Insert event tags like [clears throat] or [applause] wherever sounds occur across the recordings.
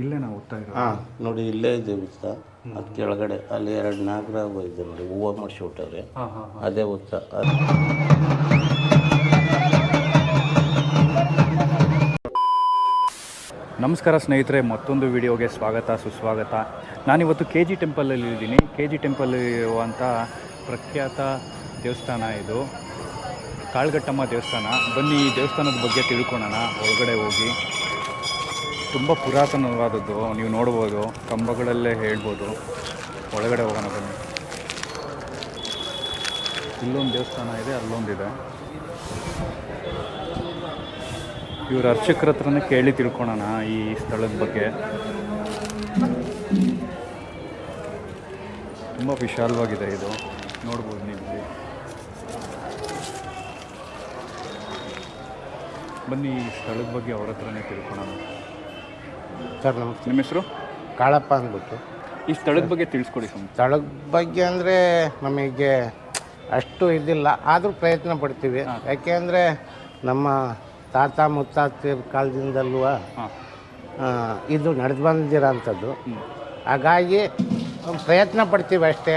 ಇಲ್ಲೇ ನಾವು ಓದ್ತಾ ಇರೋದು. ಹಾಂ ನೋಡಿ ಇಲ್ಲೇ ಇದೆ ಉತ್ಸ ಅದು ಕೆಳಗಡೆ ಅಲ್ಲಿ ಎರಡು ನಾಗರ ಇದೆ ನೋಡಿ ಹೂವು ಮಾಡಿಸ್ಬಿಟ್ಟವ್ರೆ. ಹಾಂ ಹಾಂ ಅದೇ ಅದು ನಮಸ್ಕಾರ ಸ್ನೇಹಿತರೆ ಮತ್ತೊಂದು ವಿಡಿಯೋಗೆ ಸ್ವಾಗತ ಸುಸ್ವಾಗತ. ನಾನಿವತ್ತು ಕೆ ಜಿ ಟೆಂಪಲಲ್ಲಿ ಇದ್ದೀನಿ. ಕೆ ಜಿ ಟೆಂಪಲ್ ಇರುವಂಥ ಪ್ರಖ್ಯಾತ ದೇವಸ್ಥಾನ ಇದು. ಕಾಳ್ಗಟ್ಟಮ್ಮ ದೇವಸ್ಥಾನ. ಬನ್ನಿ ಈ ದೇವಸ್ಥಾನದ ಬಗ್ಗೆ ತಿಳ್ಕೊಳ್ಳೋಣ ಒಳಗಡೆ ಹೋಗಿ. ತುಂಬ ಪುರಾತನವಾದದ್ದು. ನೀವು ನೋಡ್ಬೋದು, ಕಂಬಗಳಲ್ಲೇ ಹೇಳ್ಬೋದು. ಒಳಗಡೆ ಹೋಗೋಣ ಬನ್ನಿ. ಇಲ್ಲೊಂದು ದೇವಸ್ಥಾನ ಇದೆ, ಅಲ್ಲೊಂದಿದೆ. ಇವ್ರ ಅರ್ಚಕರ ಹತ್ರನೇ ಕೇಳಿ ತಿಳ್ಕೊಳೋಣ ಈ ಸ್ಥಳದ ಬಗ್ಗೆ. ತುಂಬ ವಿಶಾಲವಾಗಿದೆ ಇದು. ನೋಡ್ಬೋದು ನೀವು. ಬನ್ನಿ ಈ ಸ್ಥಳದ ಬಗ್ಗೆ ಅವ್ರ ಹತ್ರನೇ ತಿಳ್ಕೊಳೋಣ. ಸರ್ ನಮಸ್ತೆ. ನಿಮ್ಮ ಹೆಸರು? ಕಾಳಪ್ಪ ಅಂದ್ಬಿಟ್ಟು. ಈ ಸ್ಥಳದ ಬಗ್ಗೆ ತಿಳಿಸ್ಕೊಡಿ ಸ್ವಾಮಿ. ಸ್ಥಳದ ಬಗ್ಗೆ ಅಂದರೆ ನಮಗೆ ಅಷ್ಟು ಇದಿಲ್ಲ. ಆದರೂ ಪ್ರಯತ್ನ ಪಡ್ತೀವಿ. ಯಾಕೆಂದರೆ ನಮ್ಮ ತಾತ ಮುತ್ತಾತ ಕಾಲದಿಂದಲೂ ಇದು ನಡೆದು ಬಂದಿರೋಂಥದ್ದು ಹಾಗಾಗಿ ಪ್ರಯತ್ನ ಪಡ್ತೀವಿ ಅಷ್ಟೇ.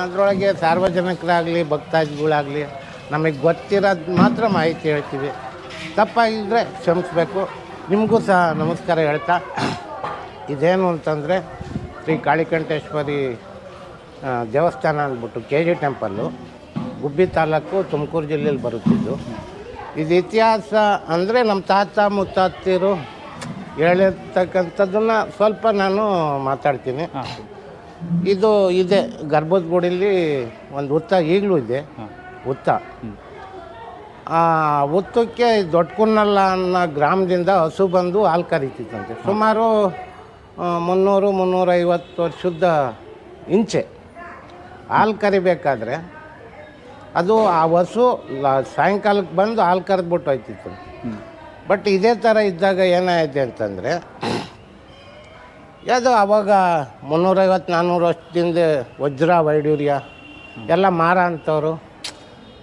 ಅದರೊಳಗೆ ಸಾರ್ವಜನಿಕರಾಗಲಿ ಭಕ್ತಾದಿಗಳಾಗಲಿ ನಮಗೆ ಗೊತ್ತಿರೋದು ಮಾತ್ರ ಮಾಹಿತಿ ಹೇಳ್ತೀವಿ. ತಪ್ಪಾಗಿದ್ದರೆ ಕ್ಷಮಿಸ್ಬೇಕು. ನಿಮಗೂ ಸಹ ನಮಸ್ಕಾರ ಹೇಳ್ತಾ ಇದೇನು ಅಂತಂದರೆ ಶ್ರೀ ಕಾಳಿಕಂಠೇಶ್ವರಿ ದೇವಸ್ಥಾನ ಅಂದ್ಬಿಟ್ಟು K G temple Gubbi taluk Tumakuru ಜಿಲ್ಲೆಯಲ್ಲಿ ಬರುತ್ತಿದ್ದು. ಇದು ಇತಿಹಾಸ ಅಂದರೆ ನಮ್ಮ ತಾತ ಮುತ್ತಾತಿರು ಹೇಳಿರ್ತಕ್ಕಂಥದ್ದನ್ನು ಸ್ವಲ್ಪ ನಾನು ಮಾತಾಡ್ತೀನಿ. ಇದು ಇದೆ ಗರ್ಭದ ಗುಡಿಲಿ ಒಂದು ಹುತ್ತ ಈಗಲೂ ಇದೆ. ಹುತ್ತ. ಆ ಹುತ್ತಕ್ಕೆ ದೊಡ್ಡಕುನ್ನಲ್ಲ ಅನ್ನೋ ಗ್ರಾಮದಿಂದ ಹಸು ಬಂದು ಹಾಲು ಕರಿತಿತ್ತಂತೆ ಸುಮಾರು ಮುನ್ನೂರು, ಮುನ್ನೂರೈವತ್ತು ವರ್ಷದ ಇಂಚೆ ಹಾಲು ಕರಿಬೇಕಾದ್ರೆ ಅದು ಆ ಹಸು ಸಾಯಂಕಾಲಕ್ಕೆ ಬಂದು ಹಾಲು ಕರೆದ್ಬಿಟ್ಟು ಹೋಯ್ತಿತ್ತು. ಬಟ್ ಇದೇ ಥರ ಇದ್ದಾಗ ಏನಾಯಿತು ಅಂತಂದರೆ ಯಾವುದು ಅವಾಗ ಮುನ್ನೂರೈವತ್ತು ನಾನ್ನೂರು ವರ್ಷದಿಂದ ವಜ್ರ, ವೈಡೂರ್ಯ ಎಲ್ಲ ಮಾರ ಅಂಥವ್ರು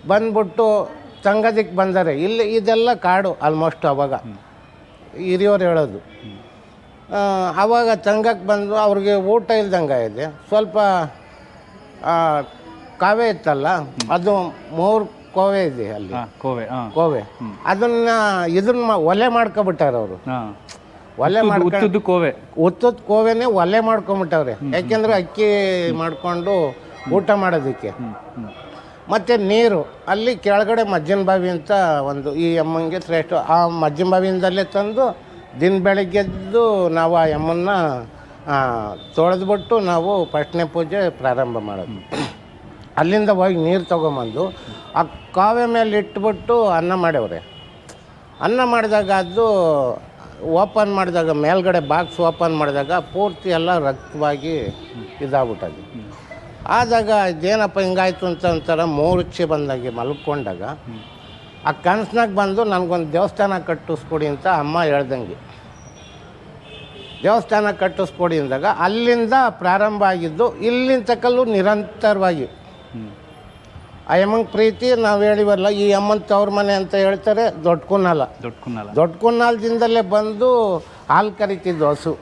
ಬಂದ್ಬಿಟ್ಟು ಸಂಗದಿಕ್ಕೆ ಬಂದರೆ ಇಲ್ಲಿ ಇದೆಲ್ಲ ಕಾಡು ಆಲ್ಮೋಸ್ಟ್ ಅವಾಗ. ಹಿರಿಯವ್ರು ಹೇಳೋದು. ಆವಾಗ ತಂಗಕ್ಕೆ ಬಂದು ಅವ್ರಿಗೆ ಊಟ ಇಲ್ದಂಗೆ ಇದೆ. ಸ್ವಲ್ಪ ಕಾವೆ ಇತ್ತಲ್ಲ ಅದು ಮೂರು ಕೋವೆ ಇದೆ ಅಲ್ಲಿ. ಕೋವೆ ಕೋವೆ. ಅದನ್ನ ಇದನ್ನ ಒಲೆ ಮಾಡ್ಕೊಬಿಟ್ಟಾರ ಅವರು. ಒಲೆ ಮಾಡ್ಕೊಂಡು ಕೋವೆ. ಉತ್ತದ ಕೋವೆನೆ ಒಲೆ ಮಾಡ್ಕೊಂಬಿಟ್ಟವ್ರೆ. ಯಾಕೆಂದ್ರೆ ಅಕ್ಕಿ ಮಾಡ್ಕೊಂಡು ಊಟ ಮಾಡೋದಕ್ಕೆ. ಮತ್ತು ನೀರು, ಅಲ್ಲಿ ಕೆಳಗಡೆ ಮಜ್ಜಿನ ಬಾವಿ ಅಂತ ಒಂದು ಈ ಅಮ್ಮನಿಗೆ ಶ್ರೇಷ್ಠ. ಆ ಮಜ್ಜಿನ ಬಾವಿಯಿಂದಲೇ ತಂದು ದಿನ ಬೆಳಗ್ಗೆದ್ದು ನಾವು ಆ ಅಮ್ಮನ್ನ ತೊಳೆದ್ಬಿಟ್ಟು ನಾವು ಪಟ್ನೆ ಪೂಜೆ ಪ್ರಾರಂಭ ಮಾಡೋದು. ಅಲ್ಲಿಂದ ಹೋಗಿ ನೀರು ತೊಗೊಂಬಂದು ಆ ಕಾವೆ ಮೇಲೆ ಇಟ್ಬಿಟ್ಟು ಅನ್ನ ಮಾಡ್ಯವ್ರೆ. ಅನ್ನ ಮಾಡಿದಾಗ ಅದು ಓಪನ್ ಮಾಡಿದಾಗ, ಮೇಲ್ಗಡೆ ಬಾಕ್ಸ್ ಓಪನ್ ಮಾಡಿದಾಗ ಪೂರ್ತಿ ಎಲ್ಲ ರಕ್ತವಾಗಿ ಇದಾಗ್ಬಿಟ್ಟದು ಆದಾಗ ಇದೇನಪ್ಪ ಹಿಂಗಾಯ್ತು ಅಂತ ಅಂತಾರೆ ಮೂರುಚ್ಚಿ ಬಂದಾಗೆ ಮಲ್ಕೊಂಡಾಗ ಆ ಕನಸ್ನಾಗ ಬಂದು ನನಗೊಂದು ದೇವಸ್ಥಾನ ಕಟ್ಟಿಸ್ಕೊಡಿ ಅಂತ ಅಮ್ಮ ಹೇಳ್ದಂಗೆ. ದೇವಸ್ಥಾನ ಕಟ್ಟಿಸ್ಕೊಡಿ ಅಂದಾಗ ಅಲ್ಲಿಂದ ಪ್ರಾರಂಭ ಆಗಿದ್ದು ಇಲ್ಲಿನ ತಕ್ಕಲ್ಲೂ ನಿರಂತರವಾಗಿ. ಆ ಯಮ್ಮ ಪ್ರೀತಿ ನಾವು ಹೇಳಿವಲ್ಲ ಈ ಅಮ್ಮನ ತವ್ರ ಮನೆ ಅಂತ ಹೇಳ್ತಾರೆ ದೊಡ್ಡ ಕುನ್ನಾಲ. ದೊಡ್ಡ ಕುನ್ನಾಲ. ದೊಡ್ಡ ಕುನ್ನಾಲದಿಂದಲೇ ಬಂದು ಹಾಲು ಕರಿತಿದ್ದು ಹಸು.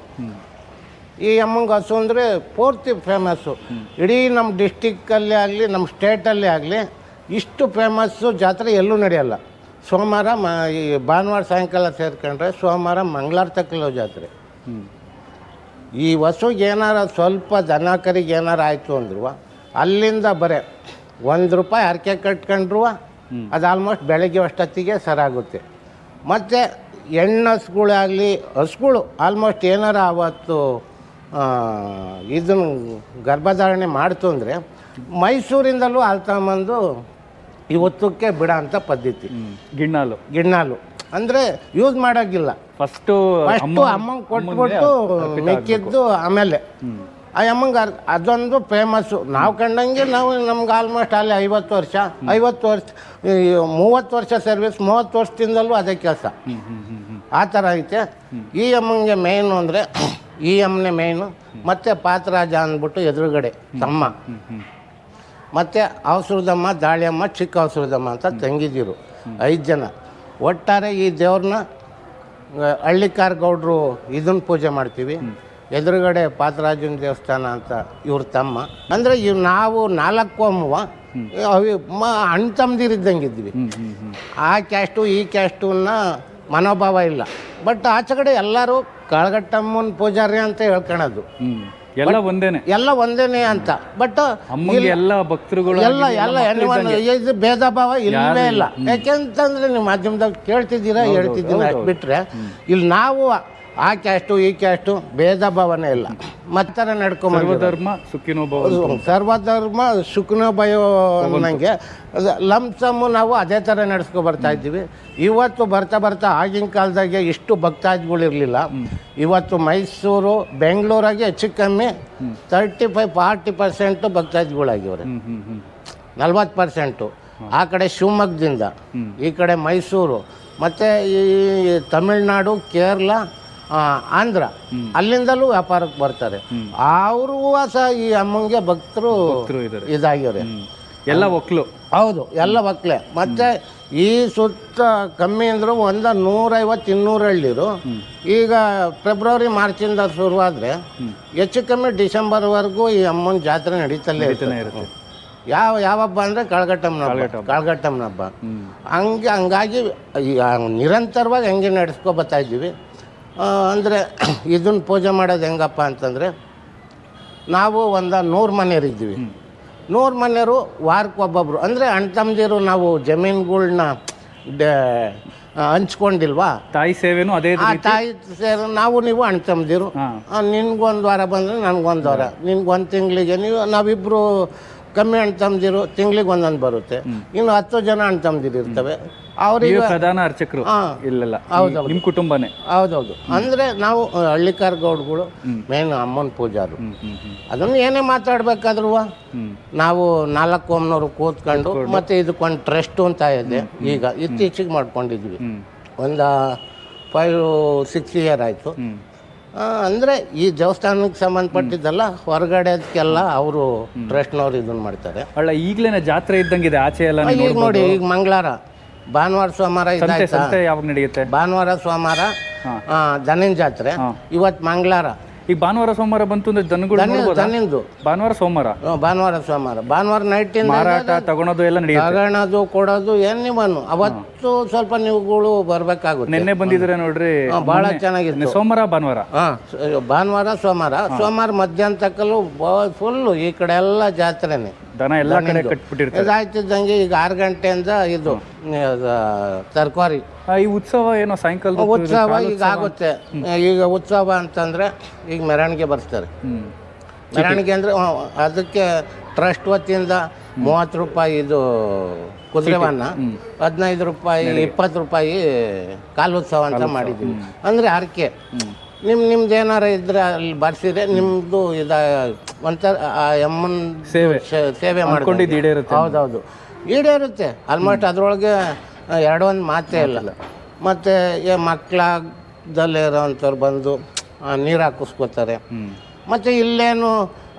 ಈ ಅಮ್ಮಂಗೆ ಹಸು ಅಂದರೆ ಪೂರ್ತಿ ಫೇಮಸ್ಸು ಇಡೀ ನಮ್ಮ ಡಿಸ್ಟಿಕ್ಕಲ್ಲೇ ಆಗಲಿ ನಮ್ಮ ಸ್ಟೇಟಲ್ಲೇ ಆಗಲಿ, ಇಷ್ಟು ಫೇಮಸ್ಸು ಜಾತ್ರೆ ಎಲ್ಲೂ ನಡೆಯಲ್ಲ. ಸೋಮವಾರ ಮ, ಈ ಭಾನುವಾರ ಸಾಯಂಕಾಲ ಸೇರ್ಕೊಂಡ್ರೆ ಸೋಮವಾರ ಮಂಗಳವಾರ ತಕ್ಕಲೋ ಜಾತ್ರೆ. ಈ ಹಸುಗೆ ಏನಾರ ಸ್ವಲ್ಪ ದನ ಕರಿಗೆ ಏನಾರ ಆಯಿತು ಅಂದ್ರು ಅಲ್ಲಿಂದ ಬರೇ ಒಂದು ರೂಪಾಯಿ ಹರಕೆ ಕಟ್ಕೊಂಡ್ರು ಅದು ಆಲ್ಮೋಸ್ಟ್ ಬೆಳಗ್ಗೆ ಅಷ್ಟೊತ್ತಿಗೆ ಸರಾಗುತ್ತೆ. ಮತ್ತು ಹೆಣ್ಣು ಹಸುಗಳಾಗಲಿ, ಹಸುಗಳು ಆಲ್ಮೋಸ್ಟ್ ಏನಾರ ಅವತ್ತು ಇದನ್ನು ಗರ್ಭಧಾರಣೆ ಮಾಡ್ತು ಅಂದರೆ ಮೈಸೂರಿಂದಲೂ ಅಲ್ಲಿ ತಗೊಂಬಂದು ಇವತ್ತಕ್ಕೆ ಬಿಡ ಅಂತ ಪದ್ಧತಿ. ಗಿಣ್ಣಾಲು. ಗಿಣ್ಣಾಲು. ಅಂದರೆ ಯೂಸ್ ಮಾಡೋಕ್ಕಿಲ್ಲ. ಫಸ್ಟು ಫಸ್ಟು ಅಮ್ಮಂಗೆ ಕೊಟ್ಬಿಟ್ಟು ಮೆಕ್ಕಿದ್ದು ಆಮೇಲೆ. ಆ ಅಮ್ಮಂಗೆ ಅದೊಂದು ಫೇಮಸ್ಸು ನಾವು ಕಂಡಂಗೆ ನಾವು ನಮ್ಗೆ ಆಲ್ಮೋಸ್ಟ್ ಅಲ್ಲಿ ಐವತ್ತು ವರ್ಷ ಐವತ್ತು ವರ್ಷ ಮೂವತ್ತು ವರ್ಷ ಸರ್ವಿಸ್ ಮೂವತ್ತು ವರ್ಷದಿಂದಲೂ ಅದೇ ಕೆಲಸ. ಆ ಥರ ಐತೆ. ಈ ಅಮ್ಮಂಗೆ ಮೇಯ್ನು ಅಂದರೆ ಈ ಅಮ್ಮನೆ ಮೇನು ಮತ್ತು ಪಾತ್ರಾಜ ಅಂದ್ಬಿಟ್ಟು ಎದುರುಗಡೆ ತಮ್ಮ. ಮತ್ತು ಅವಸರದಮ್ಮ ದಾಳಿಯಮ್ಮ ಚಿಕ್ಕ ಅವಸರದಮ್ಮ ಅಂತ ತಂಗಿದಿರು ಐದು ಜನ. ಒಟ್ಟಾರೆ ಈ ದೇವ್ರನ್ನ ಹಳ್ಳಿಕಾರ್ ಗೌಡ್ರು ಇದನ್ನ ಪೂಜೆ ಮಾಡ್ತೀವಿ. ಎದುರುಗಡೆ ಪಾತರಾಜನ ದೇವಸ್ಥಾನ ಅಂತ ಇವ್ರ ತಮ್ಮ. ಅಂದರೆ ಇವ್ ನಾವು ನಾಲ್ಕು ಅಮ್ಮವ ಅವಿ ಮ ಅಣ್ಣ ತಮ್ಮದಿರಿದ್ದಂಗಿದ್ವಿ ಆ ಕ್ಯಾಸ್ಟು ಈ ಕ್ಯಾಸ್ಟು ಮನೋಭಾವ ಇಲ್ಲ. ಬಟ್ ಆಚೆ ಕಡೆ ಎಲ್ಲರೂ ಕಾಳಗಟ್ಟಮ್ಮನ ಪೂಜಾರಿ ಅಂತ ಹೇಳ್ಕೊಳೋದು ಎಲ್ಲ ಒಂದೇನೆ. ಎಲ್ಲ ಒಂದೇನೆ ಅಂತ. ಬಟ್ ಎಲ್ಲ ಭಕ್ತರುಗಳು ಎಲ್ಲ ಎಲ್ಲ ಇದು ಭೇದ ಭಾವ ಇಲ್ಲವೇ ಇಲ್ಲ. ಯಾಕೆಂತಂದ್ರೆ ನೀವು ಮಾಧ್ಯಮದಾಗ ಕೇಳ್ತಿದ್ದೀರಾ ಹೇಳ್ತಿದ್ದೀರಾ ಬಿಟ್ರೆ ಇಲ್ಲಿ ನಾವು ಆ ಕ್ಯಾಸ್ಟು ಈ ಕ್ಯಾಸ್ಟು ಭೇದ ಭಾವನೆ ಇಲ್ಲ. ಮತ್ತರ ನಡ್ಕೊಂಬ ಸರ್ವಧರ್ಮ ಸುಖಿನೋ ಭವ ಸರ್ವಧರ್ಮ ಸುಖನೋ ಭಯ ಅನ್ನಂಗೆ. ಲಂಸಮ್ಮು ನಾವು ಅದೇ ಥರ ನಡೆಸ್ಕೊ ಬರ್ತಾ ಇದ್ದೀವಿ. ಇವತ್ತು ಬರ್ತಾ ಬರ್ತಾ ಆಗಿನ ಕಾಲದಾಗೆ ಇಷ್ಟು ಭಕ್ತಾದಿಗಳಿರಲಿಲ್ಲ ಇವತ್ತು ಮೈಸೂರು ಬೆಂಗಳೂರಾಗೆ ಹೆಚ್ಚು ಕಮ್ಮಿ ತರ್ಟಿ ಫೈವ್ ಫಾರ್ಟಿ ಪರ್ಸೆಂಟು ಭಕ್ತಾದಿಗಳಾಗಿವ್ರೆ ನಲ್ವತ್ತು ಪರ್ಸೆಂಟು ಆ ಕಡೆ ಶಿವಮೊಗ್ಗದಿಂದ ಈ ಕಡೆ ಮೈಸೂರು ಮತ್ತು ಈ ತಮಿಳುನಾಡು ಕೇರಳ ಆಂಧ್ರ ಅಲ್ಲಿಂದಲೂ ವ್ಯಾಪಾರಕ್ಕೆ ಬರ್ತಾರೆ ಅವರು ಸಹ ಈ ಅಮ್ಮಂಗೆ ಭಕ್ತರು ಇದಾಗಿವ್ರೆ. ಎಲ್ಲ ಒಕ್ಲು. ಹೌದು ಎಲ್ಲ ಒಕ್ಲೆ. ಮತ್ತೆ ಈ ಸುತ್ತ ಕಮ್ಮಿ ಅಂದರೂ ಒಂದ ನೂರೈವತ್ತು ಇನ್ನೂರು ಹಳ್ಳಿರು. ಈಗ ಫೆಬ್ರವರಿ ಮಾರ್ಚಿಂದ ಶುರುವಾದರೆ ಹೆಚ್ಚು ಕಮ್ಮಿ ಡಿಸೆಂಬರ್ವರೆಗೂ ಈ ಅಮ್ಮನ ಜಾತ್ರೆ ನಡೀತಲ್ಲೇ ಇರುತ್ತೆ. ಯಾವ ಯಾವ ಹಬ್ಬ ಅಂದರೆ ಕಳಗಟ್ಟಮ್ಮನ ಹಬ್ಬ. ಕಳಗಟ್ಟಮ್ಮನ ಹಬ್ಬ. ಹಂಗೆ ಹಂಗಾಗಿ ನಿರಂತರವಾಗಿ ಹಂಗೆ ನಡೆಸ್ಕೊ ಬರ್ತಾ ಇದ್ದೀವಿ. ಅಂದರೆ [clears throat] ಇದನ್ನ ಪೂಜೆ ಮಾಡೋದು ಹೆಂಗಪ್ಪ ಅಂತಂದರೆ ನಾವು ಒಂದು ನೂರು ಮನೆಯರಿದ್ದೀವಿ ನೂರು ಮನೆಯವರು ವಾರಕ್ಕೆ ಒಬ್ಬೊಬ್ರು. ಅಂದರೆ ಅಣ್ಣ ತಮ್ಮದಿರು ನಾವು ಜಮೀನುಗಳ್ನ ಹಂಚ್ಕೊಂಡಿಲ್ವಾ? ತಾಯಿ ಸೇವೆನೂ ಅದೇ ತಾಯಿ ಸೇವೆ ನಾವು ನೀವು ಅಣ್ಣ ತಮ್ಮದಿರು. ನಿನ್ಗೊಂದು ವಾರ ಬಂದರೆ ನನಗೊಂದು ವಾರ. ನಿನ್ಗೊಂದು ತಿಂಗಳಿಗೆ ನೀವು ನಾವಿಬ್ಬರು ಕಮ್ಮಿ ಅಣ್ಣ ತಮ್ಮದಿರು ತಿಂಗ್ಳಿಗೆ ಒಂದೊಂದು ಬರುತ್ತೆ. ಇನ್ನು ಹತ್ತು ಜನ ಅಣ್ಣ ತಮ್ಮದಿರು ಇರ್ತವೆ ಅವರಿಗೆ ಪ್ರಧಾನ ಅರ್ಚಕರು. ಇಲ್ಲಲ್ಲ. ಹೌದೌದು. ನಿಮ್ಮ ಕುಟುಂಬನೇ. ಹೌದೌದು. ಅಂದರೆ ನಾವು ಹಳ್ಳಿಕಾರ್ ಗೌಡ್ಗಳು ಮೇನ್ ಅಮ್ಮನ ಪೂಜಾರು. ಅದನ್ನು ಏನೇ ಮಾತಾಡ್ಬೇಕಾದ್ರೂ ನಾವು ನಾಲ್ಕು ಒಮ್ನವ್ರು ಕೂತ್ಕೊಂಡು ಮತ್ತೆ ಇದಕ್ಕೊಂದು ಟ್ರಸ್ಟ್ ಅಂತ ಇದೆ. ಈಗ ಇತ್ತೀಚೆಗೆ ಮಾಡ್ಕೊಂಡಿದ್ವಿ. ಒಂದು ಫೈವ್ ಸಿಕ್ಸ್ ಇಯರ್ ಆಯಿತು. ಅಂದರೆ ಈ ದೇವಸ್ಥಾನಕ್ಕೆ ಸಂಬಂಧಪಟ್ಟಿದ್ದಲ್ಲ ಹೊರಗಡೆದಕ್ಕೆಲ್ಲ ಅವರು ಟ್ರಸ್ಟ್ನವ್ರು ಇದನ್ನ ಮಾಡ್ತಾರೆ. ಅಲ್ಲ ಈಗ್ಲೇನೆ ಜಾತ್ರೆ ಇದ್ದಂಗಿದೆ ಆಚೆ ಎಲ್ಲ ಈಗ ನೋಡಿ ಈಗ ಮಂಗಳವಾರ ಭಾನುವಾರ ಸೋಮವಾರ ಇದಾಯ್ತಾ? ಯಾವಾಗ ನಡೆಯುತ್ತೆ? ಭಾನುವಾರ ಸೋಮವಾರ ದನಿನ ಜಾತ್ರೆ. ಇವತ್ತು ಮಂಗಳವಾರ. ಈಗ ಭಾನುವಾರ ಸೋಮವಾರ ಬಂತು ಅಂದ್ರೆ ಜನಗಳು ನೋಡ್ಬೋದಾ? ದನಿಂದು ಭಾನುವಾರ ಸೋಮವಾರ? ಹ್ಮ್, ಭಾನುವಾರ ಸೋಮವಾರ. ಭಾನುವಾರ ನೈಟಿಂದ ಮಾರಾಟ ತಗೊಳೋದು ಎಲ್ಲ ನಡೆಯುತ್ತೆ. ತಗೊಳೋದು ಕೊಡೋದು ಏನು ಬನ್ನು ಅವತ್ತು ಸ್ವಲ್ಪ ನೀವುಗಳು ಬರ್ಬೇಕಾಗುತ್ತೆ. ನಿನ್ನೆ ಬಂದಿದ್ರೆ ನೋಡ್ರಿ ಬಹಳ ಚೆನ್ನಾಗಿದೆ ಚೆನ್ನಾಗಿತ್ತು. ಸೋಮವಾರ ಭಾನುವಾರ? ಹಾಂ ಭಾನುವಾರ ಸೋಮವಾರ. ಸೋಮವಾರ ಮಧ್ಯಾಹ್ನ ತಕ್ಕಲು ಫುಲ್ಲು ಈ ಕಡೆ ಎಲ್ಲ ಜಾತ್ರೆನೇ. ದನ ಎಲ್ಲ ಕಡೆ ಕಟ್ಬಿಟ್ಟಿರ್ತಾರೆ ಇದಾಯ್ತಿದ್ದಂಗೆ ಈಗ ಆರು ಗಂಟೆಯಿಂದ ಇದು ತರಕಾರಿ. ಆ, ಈ ಉತ್ಸವ ಏನೋ ಸಾಯಂಕಾಲ ಉತ್ಸವ ಈಗ ಆಗುತ್ತೆ. ಈಗ ಉತ್ಸವ ಅಂತಂದ್ರೆ ಈಗ ಮೆರವಣಿಗೆ ಬರ್ತಾರೆ. ಹ್ಮ್. ಮೆರವಣಿಗೆ ಅಂದರೆ ಅದಕ್ಕೆ ಟ್ರಸ್ಟ್ ವತಿಯಿಂದ ಮೂವತ್ತು ರೂಪಾಯಿ ಇದು ಕುದುರೆವನ್ನ ಹದಿನೈದು ರೂಪಾಯಿ ಇಪ್ಪತ್ತು ರೂಪಾಯಿ ಕಾಲೋತ್ಸವ ಅಂತ ಮಾಡಿದ್ದೀವಿ. ಅಂದರೆ ಹರಕೆ. ನಿಮ್ಮ ನಿಮ್ದು ಏನಾರ ಇದ್ರೆ ಅಲ್ಲಿ ಬರ್ಸಿದ್ರೆ ನಿಮ್ಮದು ಇದ ಒಂಥರ ಆ ಸೇವೆ. ಸೇವೆ ಮಾಡ್ಕೊಂಡಿದ್ದು ಈಡೇರುತ್ತೆ. ಹೌದೌದು. ಈಡೇರುತ್ತೆ. ಆಲ್ಮೋಸ್ಟ್ ಅದರೊಳಗೆ ಎರಡು ಒಂದು ಮಾತೇ ಇಲ್ಲ. ಮತ್ತು ಈ ಮಕ್ಕಳಾಗದಲ್ಲಿರೋಂಥವ್ರು ಬಂದು ನೀರು ಹಾಕಿಸ್ಕೋತಾರೆ. ಮತ್ತು ಇಲ್ಲೇನು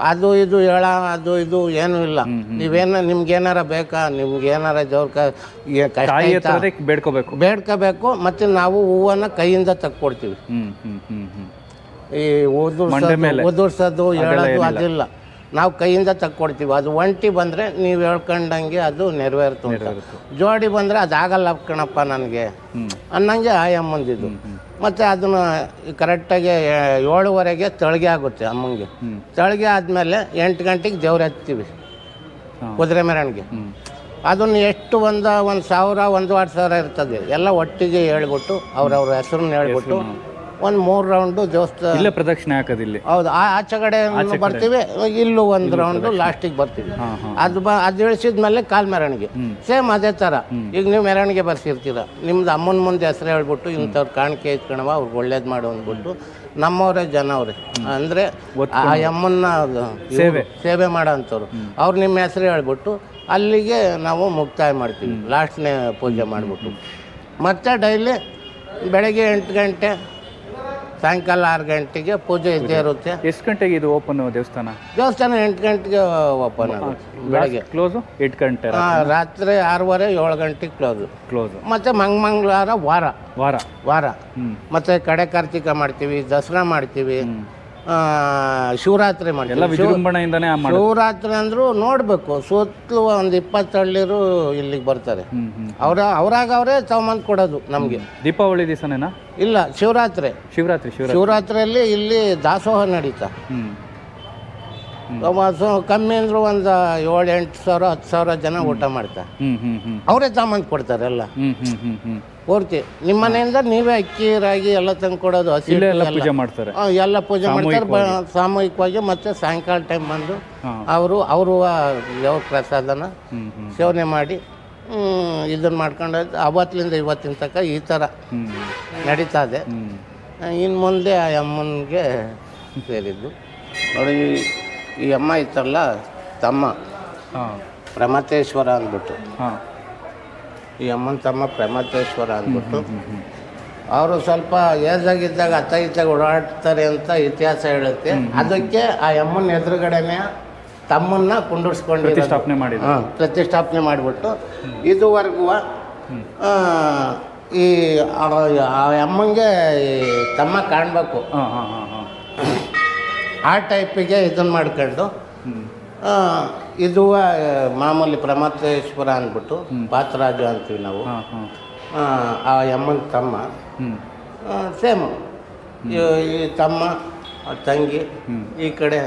ಅದು ಇದು ಹೇಳ ಅದು ಇದು ಏನೂ ಇಲ್ಲ. ನೀವೇನ ನಿಮ್ಗೇನಾರ ಬೇಕಾ? ನಿಮ್ಗೇನಾರ ದೇವ್ರ ಬೇಡ್ಕೋಬೇಕು. ಬೇಡ್ಕೋಬೇಕು. ಮತ್ತು ನಾವು ಹೂವನ್ನು ಕೈಯಿಂದ ತಕ್ಕೊಡ್ತೀವಿ ಹ್ಮ್ ಹ್ಮ್ ಹ್ಮ್ ವರ್ಷದ್ದು ಈ ಹೇಳೋದು ಅದಿಲ್ಲ. ನಾವು ಕೈಯಿಂದ ತಕ್ಕೊಡ್ತೀವಿ. ಅದು ಒಂಟಿ ಬಂದರೆ ನೀವು ಹೇಳ್ಕೊಂಡಂಗೆ ಅದು ನೆರವೇರ್ತು ಅಂತ. ಜೋಡಿ ಬಂದರೆ ಅದಾಗಲ್ಲ ಕಣಪ್ಪ ನನಗೆ. ಅನ್ನಂಗೆ ಆಯಮ್ಮಂದಿದ್ದು ಮತ್ತು ಅದನ್ನು ಕರೆಕ್ಟಾಗಿ ಏಳುವರೆಗೆ ತಳಿಗೆ ಆಗುತ್ತೆ ಅಮ್ಮಂಗೆ. ತಳಿಗೆ ಆದಮೇಲೆ ಎಂಟು ಗಂಟೆಗೆ ದೇವ್ರ ಎತ್ತೀವಿ. ಕುದುರೆ ಮೆರವಣಿಗೆ. ಅದನ್ನು ಎಷ್ಟು ಒಂದು ಒಂದು ಸಾವಿರ ಒಂದೂವರೆ ಸಾವಿರ ಇರ್ತದೆ. ಎಲ್ಲ ಒಟ್ಟಿಗೆ ಹೇಳ್ಬಿಟ್ಟು ಅವ್ರವ್ರ ಹೆಸರನ್ನ ಹೇಳ್ಬಿಟ್ಟು ಒಂದು ಮೂರು ರೌಂಡು ದೇವಸ್ಥಾನ ಇಲ್ಲೇ ಪ್ರದಕ್ಷಿಣೆ ಹಾಕೋದಿಲ್ಲ. ಹೌದು ಆ ಆಚೆ ಕಡೆ ಬರ್ತೀವಿ ಇಲ್ಲೂ ಒಂದು ರೌಂಡು ಲಾಸ್ಟಿಗೆ ಬರ್ತೀವಿ. ಅದು ಬ ಅದು ಇಳಿಸಿದ್ಮೇಲೆ ಕಾಲು ಮೆರವಣಿಗೆ. ಸೇಮ್ ಅದೇ ಥರ ಈಗ ನೀವು ಮೆರವಣಿಗೆ ಬರ್ಸಿರ್ತೀರ. ನಿಮ್ದು ಅಮ್ಮನ ಮುಂದೆ ಹೆಸರು ಹೇಳ್ಬಿಟ್ಟು ಇಂಥವ್ರು ಕಾಣಿಕೆ ಇಟ್ಕೊಳವ ಅವ್ರಿಗೆ ಒಳ್ಳೇದು ಮಾಡು ಅಂದ್ಬಿಟ್ಟು ನಮ್ಮವರೇ ಜನ ಅವ್ರೆ ಅಂದರೆ ಆ ಅಮ್ಮನ್ನ ಸೇವೆ. ಸೇವೆ ಮಾಡೋ ಅಂಥವ್ರು ಅವ್ರು ನಿಮ್ಮ ಹೆಸರು ಹೇಳ್ಬಿಟ್ಟು ಅಲ್ಲಿಗೆ ನಾವು ಮುಕ್ತಾಯ ಮಾಡ್ತೀವಿ. ಲಾಸ್ಟ್ನೇ ಪೂಜೆ ಮಾಡಿಬಿಟ್ಟು. ಮತ್ತೆ ಡೈಲಿ ಬೆಳಗ್ಗೆ ಎಂಟು ಗಂಟೆ ಸಾಯಂಕಾಲ ಆರು ಗಂಟೆಗೆ ಪೂಜೆ ಇದ್ದೇ ಇರುತ್ತೆ. ಎಷ್ಟು ಗಂಟೆಗೆ ಇದು ಓಪನ್ ದೇವಸ್ಥಾನ? ದೇವಸ್ಥಾನ ಎಂಟು ಗಂಟೆಗೆ ಓಪನ್ ಆಗುತ್ತೆ ಬೆಳಗ್ಗೆ. ಕ್ಲೋಸು ಎಂಟು ಗಂಟೆ ರಾತ್ರಿ? ಆರೂವರೆ ಏಳು ಗಂಟೆಗೆ ಕ್ಲೋಸ್ ಕ್ಲೋಸ್ ಮತ್ತೆ ಮಂಗ್ ಮಂಗಳವಾರ ವಾರ. ವಾರ? ವಾರ. ಮತ್ತೆ ಕಡೆ ಕಾರ್ತಿಕ ಮಾಡ್ತೀವಿ ದಸರಾ ಮಾಡ್ತೀವಿ. ಶಿವರಾತ್ರಿ ಎಲ್ಲ ಮಾಡ್ತೀವಿ ಶಿವ- ವಿಜೃಂಭಣೆಯಿಂದನೇ ಮಾಡಿ ಶಿವರಾತ್ರಿ ಅಂದರೂ ನೋಡಬೇಕು. ಸುತ್ತಲೂ ಒಂದು ಇಪ್ಪತ್ತು ಹಳ್ಳಿರು ಇಲ್ಲಿಗೆ ಬರ್ತಾರೆ. ಅವ್ರ ಅವರ ಅವರಾಗ ಅವರೇ ತಗೊಂಬಂದು ಕೊಡೋದು ನಮಗೆ. ದೀಪಾವಳಿ ದಿವಸನೇನಾ? ಇಲ್ಲ ಶಿವರಾತ್ರಿ. ಶಿವರಾತ್ರಿ ಶಿವರಾತ್ರಿ. ಶಿವರಾತ್ರಿಯಲ್ಲಿ ಇಲ್ಲಿ ದಾಸೋಹ ನಡೀತಾ. ಸೊ ಕಮ್ಮಿ ಅಂದ್ರೆ ಒಂದು ಏಳು ಎಂಟು ಸಾವಿರ ಹತ್ತು ಸಾವಿರ ಜನ ಊಟ ಮಾಡ್ತಾರೆ. ಅವರೇ ತಗೊಂಬಂದು ಕೊಡ್ತಾರೆ ಎಲ್ಲ. ಪೂರ್ತಿ. ನಿಮ್ಮ ಮನೆಯಿಂದ ನೀವೇ ಅಕ್ಕಿ ರಾಗಿ ಎಲ್ಲ ತಂದು ಕೊಡೋದು ಹಸಿ ಎಲ್ಲ ಪೂಜೆ ಮಾಡ್ತಾರೆ. ಎಲ್ಲ ಪೂಜೆ ಮಾಡ್ತಾರೆ. ಬ- ಸಾಮೂಹಿಕವಾಗಿ. ಮತ್ತೆ ಸಾಯಂಕಾಲ ಟೈಮ್ ಬಂದು ಅವರು ಅವರು ಯಾವ ಪ್ರಸಾದನ ಸೇವನೆ ಮಾಡಿ ಇದನ್ನು ಮಾಡ್ಕೊಂಡು ಅವತ್ತಿಂದ ಇವತ್ತಿನ ತನಕ ಈ ಥರ ನಡೀತಾ ಇದೆ. ಇನ್ನು ಮುಂದೆ ಆ ಅಮ್ಮನಿಗೆ ಸೇರಿದ್ದು. ನೋಡಿ ಈ- ಅಮ್ಮ ಇತ್ತಲ್ಲ ತಮ್ಮ. ಹಾಂ. ಪ್ರಮತೇಶ್ವರ ಅಂದ್ಬಿಟ್ಟು. ಹಾಂ. ಈ ಅಮ್ಮನ ತಮ್ಮ ಪ್ರಮತೇಶ್ವರ ಅಂದ್ಬಿಟ್ಟು. ಅವರು ಸ್ವಲ್ಪ ಏಜ್ ಆಗಿದ್ದಾಗ ಅತ್ತ ಇತ್ತಾಗ ಓಡಾಡ್ತಾರೆ ಅಂತ ಇತಿಹಾಸ ಹೇಳುತ್ತೆ. ಅದಕ್ಕೆ ಆ ಅಮ್ಮನ ಎದುರುಗಡೆನೆ ತಮ್ಮನ್ನ ಕುಂಡಿಸ್ಕೊಂಡು ಪ್ರತಿಷ್ಠಾಪನೆ ಹಾಂ ಪ್ರತಿಷ್ಠಾಪನೆ ಮಾಡಿಬಿಟ್ಟು ಇದುವರೆಗೂ ಈ ಅಮ್ಮಂಗೆ ಈ ತಮ್ಮ ಕಾಣಬೇಕು. ಹಾಂ ಹಾಂ ಹಾಂ ಹಾಂ. ಆ ಟೈಪಿಗೆ ಇದನ್ನು ಮಾಡ್ಕೊಂಡು ಇದು ಮಾಮೂಲಿ ಪ್ರಮಾತೇಶ್ವರ ಅಂದ್ಬಿಟ್ಟು ಪಾತ್ರರಾಜು ಅಂತೀವಿ ನಾವು. ಆ, ಯಮ್ಮನ ತಮ್ಮ. ಸೇಮ್. ಈ ತಮ್ಮ ತಂಗಿ ಈ ಕಡೆ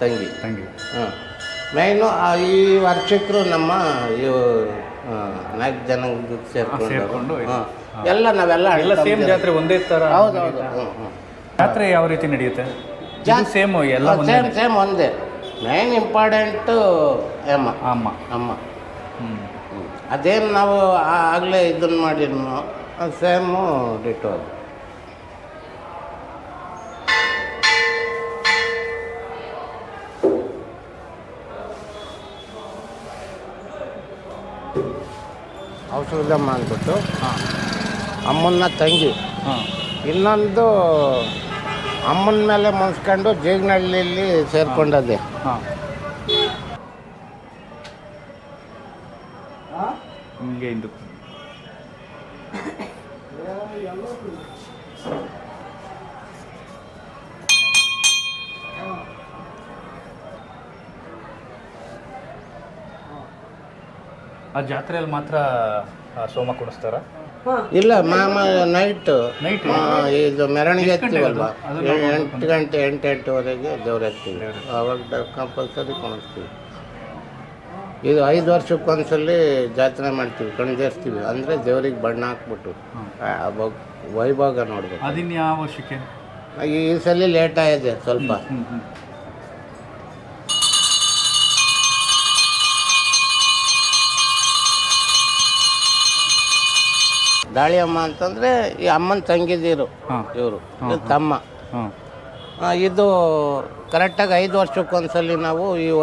ತಂಗಿ. ತಂಗಿ. ಹಾಂ. ಮೇಯ್ನು ಈ ಅರ್ಚಕರು ನಮ್ಮ ಇವು ನಾಲ್ಕು ಜನ ಸೇರ್ಕೊಂಡು. ಎಲ್ಲ ನಾವೆಲ್ಲ ಎಲ್ಲ ಸೇಮ್ ಜಾತ್ರೆ ಒಂದೇ ಥರ ಹೌದು ಹೌದು ಹ್ಞೂ ಹ್ಞೂ ಜಾತ್ರೆ ಯಾವ ರೀತಿ ನಡೆಯುತ್ತೆ? ಸೇಮ್ ಎಲ್ಲ ಸೇಮ್ ಸೇಮ್ ಒಂದೇ. ಮೇನ್ ಇಂಪಾರ್ಟೆಂಟು ಅಮ್ಮ. ಅಮ್ಮ. ಅಮ್ಮ ಅದೇನು ನಾವು ಆಗಲೇ ಇದನ್ನು ಮಾಡಿದ್ನು ಅದು ಸೇಮು ಡಿಟೋ ಅದು ಔಷಧಮ್ಮ ಅಂದ್ಬಿಟ್ಟು ಹಾಂ. ಅಮ್ಮನ ತಂಗಿ. ಇನ್ನೊಂದು ಅಮ್ಮನ ಮೇಲೆ ಮುನ್ಸ್ಕೊಂಡು ಜೀಗನಹಳ್ಳಿಲಿ ಸೇರ್ಕೊಂಡದ್ದೆ. ಹಾಂ. ಹಿಂಗೆ ಇದು. ಆ ಜಾತ್ರೆಯಲ್ಲಿ ಮಾತ್ರ ಆ, ಸೋಮ ಕುಣಿಸ್ತಾರ? ಇಲ್ಲ ಮಾಮ ನೈಟ್ ಇದು ಮೆರವಣಿಗೆ ಎತ್ತೀವಲ್ವ? ಎಂಟು ಗಂಟೆ ಎಂಟು ಎಂಟುವರೆಗೆ ದೇವ್ರ ಎತ್ತೀವಿ ಅವಾಗ ಕಂಪಲ್ಸರಿ ಕುಣಿಸ್ತೀವಿ. ಇದು ಐದು ವರ್ಷಕ್ಕೊಂದ್ಸಲಿ ಜಾತ್ರೆ ಮಾಡ್ತೀವಿ ಕಣ್ಜೇರ್ಸ್ತೀವಿ. ಅಂದರೆ ದೇವ್ರಿಗೆ ಬಣ್ಣ ಹಾಕ್ಬಿಟ್ಟು ವೈಭೋಗ ನೋಡ್ಬೇಕು. ಅದಿನ್ಯಾವ ವರ್ಷಕ್ಕೆ? ಈ ಸಲ ಲೇಟ್ ಆಗಿದೆ ಸ್ವಲ್ಪ. ದಾಳಿ ಅಮ್ಮ ಅಂತಂದರೆ ಈ ಅಮ್ಮನ ತಂಗಿದಿರು ಇವರು. ತಮ್ಮ. ಆ, ಇದು ಕರೆಕ್ಟಾಗಿ ಐದು ವರ್ಷಕ್ಕೊಂದ್ಸಲಿ ನಾವು ಇವ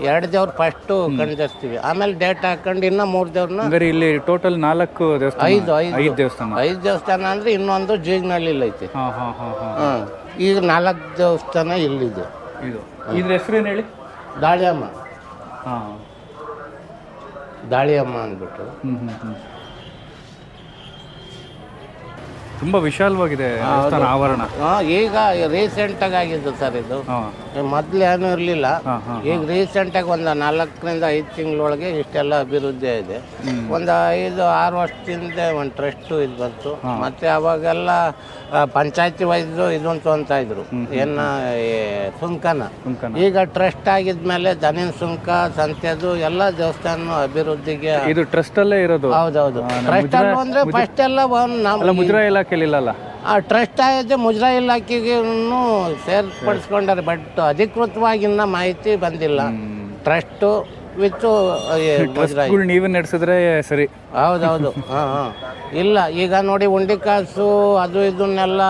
ಎರಡು ದೇವ್ರು ಫಸ್ಟು ಕಣ್ಜರಿಸ್ತೀವಿ ಆಮೇಲೆ ಡೇಟ್ ಹಾಕೊಂಡು ಇನ್ನೂ ಮೂರು ದೇವ್ರನ್ನ ಹಂಗಾರೆ ಇಲ್ಲಿ ಟೋಟಲ್ ನಾಲ್ಕು ದೇವಸ್ಥಾನ ಐದು ಐದು. ಐದು ದೇವಸ್ಥಾನ. ಐದು ದೇವಸ್ಥಾನ ಅಂದರೆ ಇನ್ನೊಂದು ಜೀಗ್ನಳ್ಳಿಲಿ ಐತೆ. ಹಾ ಹಾಂ ಹಾಂ ಹಾಂ. ಹಾಂ. ಈಗ ನಾಲ್ಕು ದೇವಸ್ಥಾನ ಇಲ್ಲಿದೆ. ಇದು. ಇದ್ರ ಹೆಸರೇನು ಹೇಳಿ? ದಾಳಿಯಮ್ಮ. ಹಾಂ. ದಾಳಿಯಮ್ಮ ಅಂದ್ಬಿಟ್ಟು. ತುಂಬ ವಿಶಾಲವಾಗಿದೆ ದೇವಸ್ಥಾನ ಆವರಣ. ಆ, ಈಗ ರೀಸೆಂಟ್ ಆಗಿದ್ದು ಸರ್ ಇದು. ಹಾಂ. ಮೊದಲು ಏನೂ ಇರಲಿಲ್ಲ. ಈಗ ರೀಸೆಂಟಾಗಿ ಒಂದು ನಾಲ್ಕರಿಂದ ಐದು ತಿಂಗಳೊಳಗೆ ಇಷ್ಟೆಲ್ಲ ಅಭಿವೃದ್ಧಿ ಇದೆ ಒಂದು ಐದು ಆರು ವರ್ಷದಿಂದ ಒಂದು ಟ್ರಸ್ಟು ಇದು ಬಂತು. ಮತ್ತು ಅವಾಗೆಲ್ಲ ಪಂಚಾಯತಿ ವೈದ್ಯರು ಇದೊಂದು ಅಂತ ಇದ್ರು. ಏನ ಸುಂಕನ. ಈಗ ಟ್ರಸ್ಟ್ ಆಗಿದ್ಮೇಲೆ ದನಿನ ಸುಂಕ ಸಂತೆದು ಎಲ್ಲ ದೇವಸ್ಥಾನ ಅಭಿವೃದ್ಧಿಗೆ ಇದು ಟ್ರಸ್ಟ್ ಅಲ್ಲೇ ಇರೋದು. ಹೌದೌದು. ಟ್ರಸ್ಟ್ ಅಲ್ಲ ಅಂದರೆ ಫಸ್ಟ್ ಎಲ್ಲ ಒಂದು ಅಲ್ಲ ಇಲ್ಲ ಆ ಟ್ರಸ್ಟ್ ಆಗಿದೆ ಮುಜರಾ ಇಲಾಖೆಗೆ ಸೇರ್ಪಡಿಸ್ಕೊಂಡಾರೆ ಬಟ್ ಅಧಿಕೃತವಾಗಿ ಇನ್ನ ಮಾಹಿತಿ ಬಂದಿಲ್ಲ. ಟ್ರಸ್ಟು [laughs] ವಿತ್ ನೀವೇ ನಡೆಸಿದ್ರೆ ಸರಿ. ಹೌದೌದು. [laughs] ಹಾಂ ಹಾಂ. ಇಲ್ಲ ಈಗ ನೋಡಿ ಉಂಡಿ ಕಾಸು ಅದು ಇದನ್ನೆಲ್ಲ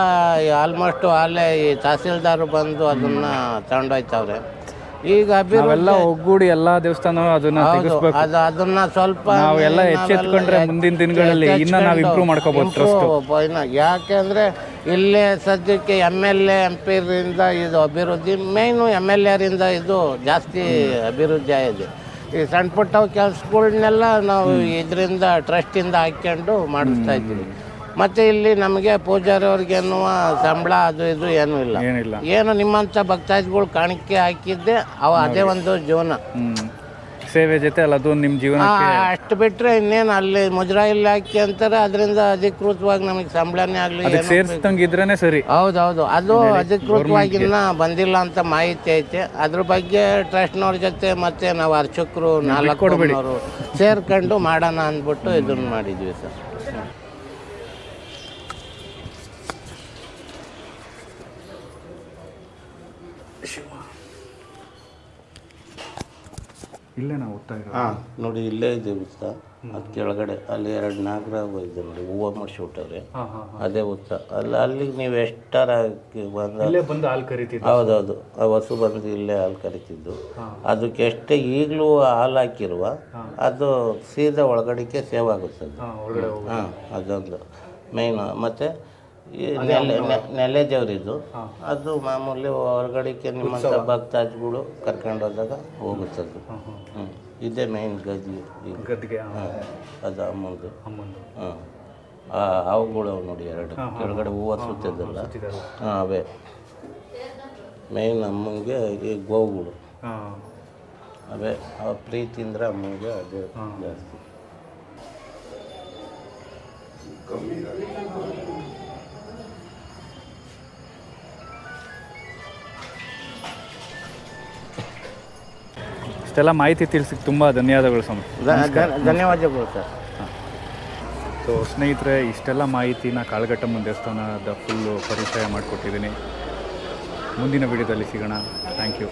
ಆಲ್ಮೋಸ್ಟ್ ಅಲ್ಲೇ ಈ ತಹಸೀಲ್ದಾರ್ ಬಂದು ಅದನ್ನ ತಗೊಂಡೋಯ್ತವ್ರೆ. ಈಗ ಅಭಿವೃದ್ಧಿ ಒಗ್ಗೂಡಿ ಎಲ್ಲಾ ದೇವಸ್ಥಾನ ಅದನ್ನ ತೆಗಿಸ್ಬೇಕು. ಅದು ಅದನ್ನ ಸ್ವಲ್ಪ ನಾವೆಲ್ಲ ಎಚ್ಚೆತ್ಕೊಂಡ್ರೆ ಮುಂದಿನ ದಿನಗಳಲ್ಲಿ ಇನ್ನ ನಾವು ಇಂಪ್ರೂವ್ ಮಾಡ್ಕೋಬಹುದು improve ಇನ್ನ ಯಾಕೆ ಅಂದ್ರೆ ಇಲ್ಲಿ ಸದ್ಯಕ್ಕೆ ಎಂ ಎಲ್ ಎ ಎಂ ಪಿರಿಂದ ಇದು ಅಭಿವೃದ್ಧಿ ಮೇಯ್ನು ಎಂ ಎಲ್ ಎರಿಂದ ಇದು ಜಾಸ್ತಿ ಅಭಿವೃದ್ಧಿ ಆಗಿದೆ. ಈ ಸಣ್ಣ ಪುಟ್ಟ ಕೆಲಸಗಳನ್ನೆಲ್ಲ ನಾವು ಇದರಿಂದ ಟ್ರಸ್ಟಿಂದ ಹಾಕ್ಕೊಂಡು ಮಾಡಿಸ್ತಾ ಇದ್ದೀವಿ. ಮತ್ತು ಇಲ್ಲಿ ನಮಗೆ ಪೂಜಾರಿ ಅವ್ರಿಗೆ ಎನ್ನುವ ಸಂಬಳ ಅದು ಇದು ಏನೂ ಇಲ್ಲ. ಏನಿಲ್ಲ. ಏನು ನಿಮ್ಮಂಥ ಭಕ್ತಾದಿಗಳು ಕಾಣಿಕೆ ಹಾಕಿದ್ದೆ ಅವ ಅದೇ ಒಂದು ಜೀವನ. ಸೇವೆ ಜೊತೆ ಅಲ್ಲ ಅದು ನಿಮ್ಮ ಜೀವನ ಅಷ್ಟು ಬಿಟ್ಟರೆ ಇನ್ನೇನು ಅಲ್ಲಿ ಮುಜರಾಯಿಲ್ ಹಾಕಿ ಅಂತಾರೆ ಅದರಿಂದ ಅಧಿಕೃತವಾಗಿ ನಮಗೆ ಸಂಬಳನೇ ಆಗಲಿ ಅದಕ್ಕೆ ಸರಿ ಹೌದು ಸರಿ. ಹೌದೌದು. ಅದು ಅಧಿಕೃತವಾಗಿ ಇನ್ನ ಬಂದಿಲ್ಲ ಅಂತ ಮಾಹಿತಿ ಐತೆ. ಅದ್ರ ಬಗ್ಗೆ ಟ್ರಸ್ಟ್ನವ್ರ ಜೊತೆ ಮತ್ತೆ ನಾವು ಅರ್ಚಕರು ನಾಲ್ಕು ಸೇರ್ಕೊಂಡು ಮಾಡೋಣ ಅಂದ್ಬಿಟ್ಟು ಇದನ್ನ ಮಾಡಿದ್ವಿ ಸರ್. ಇಲ್ಲೇ ನಾವು ಹೋಗ್ತಾ ಇರೋದು. ಹಾಂ ನೋಡಿ ಇಲ್ಲೇ ಇದೆ ಉತ್ತ ಅದು ಕೆಳಗಡೆ ಅಲ್ಲಿ ಎರಡು ನಾಗರ ಇದೆ ನೋಡಿ ಹೂವು ಮಾಡಿಸ್ಬಿಟ್ಟವ್ರೆ ಹಾಂ ಹಾಂ ಅದೇ ಉತ್ತ ಅಲ್ಲಿ ಅಲ್ಲಿಗೆ ನೀವು ಎಷ್ಟಾರ ಬಂದ ಇಲ್ಲೇ ಬಂದು ಹಾಲು ಕರಿತಿದ್ದು ಹೌದೌದು. ಆ ಹಸು ಬಂದು ಇಲ್ಲೇ ಹಾಲು ಕರಿತಿದ್ದು. ಅದಕ್ಕೆ ಎಷ್ಟೇ ಈಗಲೂ ಹಾಲು ಹಾಕಿರುವ ಅದು ಸೀದಾ ಒಳಗಡೆಗೆ ಸೇವ್ ಆಗುತ್ತೆ ಅದು. ಹಾಂ ಒಳಗಡೆ ಹೋಗಿ ಹಾಂ ಅದೊಂದು ಮೇಯ್ನು ಮತ್ತು ಈ ನೆಲೆ ನೆಲೆ ದೇವ್ರಿದು ಅದು ಮಾಮೂಲಿ ಹೊರಗಡೆಗೆ ನಿಮ್ಮಂಥ ಭಕ್ತಾಜ್ಗಳು ಕರ್ಕೊಂಡು ಹೋದಾಗ ಹೋಗುತ್ತೆ ಅದು ಹ್ಞೂ ಇದೇ ಮೇನ್ ಗದ್ದಿ ಗದ್ದಿಗೆ ಹಾಂ. ಅದು ಅಮ್ಮಂದು. ಅಮ್ಮಂದು. ಹಾಂ ಆ ಅವುಗಳು ಅವು ನೋಡಿ ಎರಡು. ಕೆಳಗಡೆ ಹೂವು ಸುತ್ತಿದ್ದಲ್ಲ ಸುತ್ತಿದ್ದಾರೆ. ಹಾಂ ಅವೇ. ಮೇನ್ ಅಮ್ಮಂಗೆ ಈ ಗೋವುಗಳು. ಹಾಂ. ಅವೇ. ಅವ ಪ್ರೀತಿಯಿಂದ ಅಮ್ಮಂಗೆ ಅದೇ ಜಾಸ್ತಿ. ಇಷ್ಟೆಲ್ಲ ಮಾಹಿತಿ ತಿಳಿಸಿಕ್ಕೆ ತುಂಬ ಧನ್ಯವಾದಗಳು ಸ್ವಾಮಿ. ಧನ್ಯವಾದಗಳು ಸರ್. ಸೊ ಸ್ನೇಹಿತರೆ ಇಷ್ಟೆಲ್ಲ ಮಾಹಿತಿನ ಕಾಳಘಟ್ಟಮ್ಮನ ದೇವಸ್ಥಾನದ ಫುಲ್ಲು ಪರಿಚಯ ಮಾಡಿಕೊಟ್ಟಿದ್ದೀನಿ. ಮುಂದಿನ ವಿಡಿಯೋದಲ್ಲಿ ಸಿಗೋಣ. Thank you